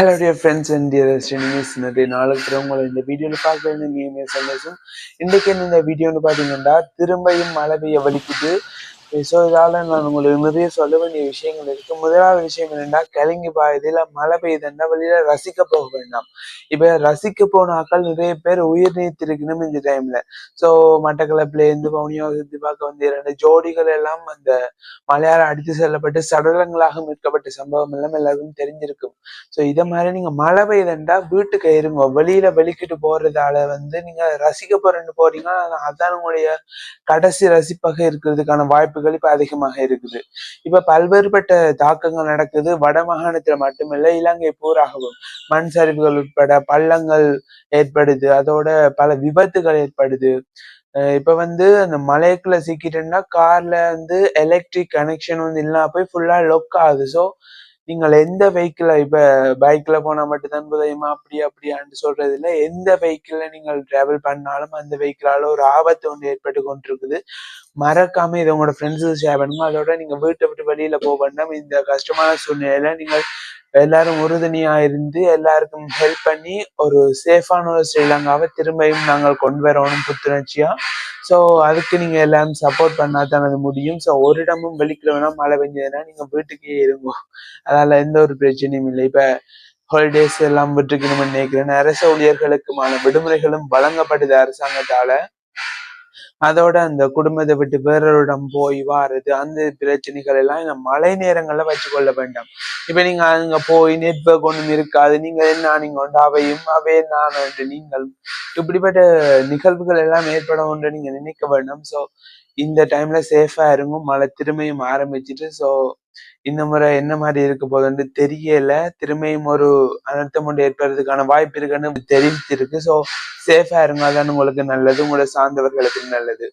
Hello dear friends and dear students நிறைய நாளுக்கு உங்களை இந்த வீடியோவில் பார்க்குறது நீங்கள் சந்தோஷம் இன்றைக்கு இந்த வீடியோன்னு பார்த்தீங்கன்னா திரும்பியும் மழை பெய்ய வலிக்குது ஸோ நான் உங்களுக்கு நிறைய சொல்ல வேண்டிய விஷயங்கள் இருக்கு. முதலாவது விஷயம் என்னன்னா கிளங்கி பாயதில் மழை பெய்யுதுன்னா வெளியில ரசிக்க போக வேண்டாம். இப்ப ரசிக்க போனாக்கள் நிறைய பேர் உயிர் நீத்திருக்கணும் இந்த டைம்ல ஸோ மட்டக்களப்புல இருந்து பவுனியா சுத்தி பார்க்க வந்து இரண்டு ஜோடிகள் எல்லாம் அந்த மலையாள அடித்து செல்லப்பட்டு சடலங்களாக மீட்கப்பட்ட சம்பவம் எல்லாம் எல்லாருக்கும் தெரிஞ்சிருக்கும். ஸோ இதை மாதிரி நீங்க மழை பெய்யுதுண்டா வீட்டுக்கு இருங்க வெளியில வெளிக்கிட்டு போறதால வந்து நீங்க ரசிக்க போறேன்னு போறீங்கன்னா அதான் உங்களுடைய கடைசி ரசிப்பாக இருக்கிறதுக்கான வாய்ப்பு வாய்ப்புகள் இப்ப அதிகமாக இருக்குது. இப்ப பல்வேறுபட்ட தாக்கங்கள் நடக்குது. வட மாகாணத்துல மட்டுமில்லை இலங்கை பூராகவும் மண் சரிவுகள் உட்பட பள்ளங்கள் ஏற்படுது. அதோட பல விபத்துகள் ஏற்படுது. இப்ப வந்து அந்த மலைக்குள்ள சிக்கிட்டோம்னா கார்ல வந்து எலக்ட்ரிக் கனெக்ஷன் வந்து இல்லாம போய் ஃபுல்லா லொக் ஆகுது. ஸோ நீங்கள் எந்த வெஹிக்கிள் இப்ப பைக்ல போனா மட்டும்தான் புதையுமா? அப்படி அப்படியான்னு சொல்றது இல்லை. எந்த வெஹிக்கிள்ல நீங்கள் டிராவல் பண்ணாலும் அந்த வெஹிக்கிளால ஒரு ஆபத்து ஒன்று ஏற்பட்டு கொண்டிருக்குது. மறக்காம இதை உங்களோட ஃப்ரெண்ட்ஸுக்கு ஷேர் பண்ணுங்க. அதோட நீங்க வீட்டை விட்டு வெளியில போக வேண்டாம். இந்த கஷ்டமான சூழ்நிலையில நீங்கள் எல்லாரும் உறுதுணையா இருந்து எல்லாருக்கும் ஹெல்ப் பண்ணி ஒரு சேஃபான ஒரு ஸ்ரீலங்காவை திரும்பியும் நாங்கள் கொண்டு வரணும் புத்துணர்ச்சியா? ஸோ அதுக்கு நீங்க எல்லாம் சப்போர்ட் பண்ணால் தான் அது முடியும். ஸோ ஒரு இடமும் வெளிக்கிற வேணா மழை பெஞ்சதுன்னா நீங்க வீட்டுக்கே இருங்கோ. அதால எந்த ஒரு பிரச்சனையும் இல்லை. இப்ப ஹாலிடேஸ் எல்லாம் விட்டுருக்கணும்னு நினைக்கிறேன். அரசு ஊழியர்களுக்குமான விடுமுறைகளும் வழங்கப்படுது அரசாங்கத்தால. அதோட அந்த குடும்பத்தை விட்டு வேறொருடம் போய் வாருது. அந்த பிரச்சனைகள் எல்லாம் இந்த மழை நேரங்கள்ல வச்சுக்கொள்ள வேண்டாம். இப்ப நீங்க அங்க போய் நெட்வொர்க் ஒண்ணும் இருக்காது. நீங்க என்ன நீங்க உண்டு அவையும் அவே நான் உண்டு நீங்கள் இப்படிப்பட்ட நிகழ்வுகள் எல்லாம் ஏற்படும் ஒன்று நீங்க நினைக்க வேண்டாம். சோ இந்த டைம்ல சேஃபா இருங்க. மழை திரும்பியும் ஆரம்பிச்சிட்டு சோ இந்த முறை என்ன மாதிரி இருக்க போகுதுன்னு தெரியல. திரும்பியும் ஒரு அனர்த்தம் ஒன்று ஏற்படுறதுக்கான வாய்ப்பு இருக்குன்னு தெரிவித்திருக்கு. ஸோ சேஃபா இருந்தால் தான் உங்களுக்கு நல்லது. உங்களை சார்ந்தவர்களுக்கு நல்லது.